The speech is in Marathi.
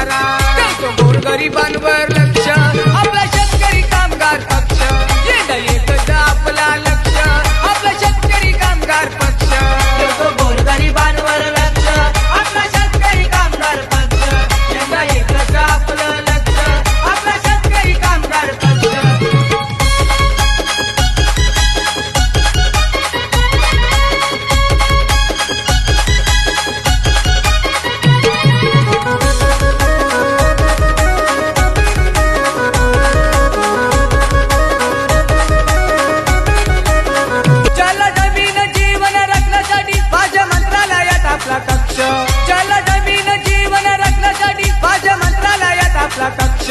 सारा तो गरीबा कक्ष. जल जमीन जीवन रत्नासाठी माझ्या मंत्रालयात आपला कक्ष.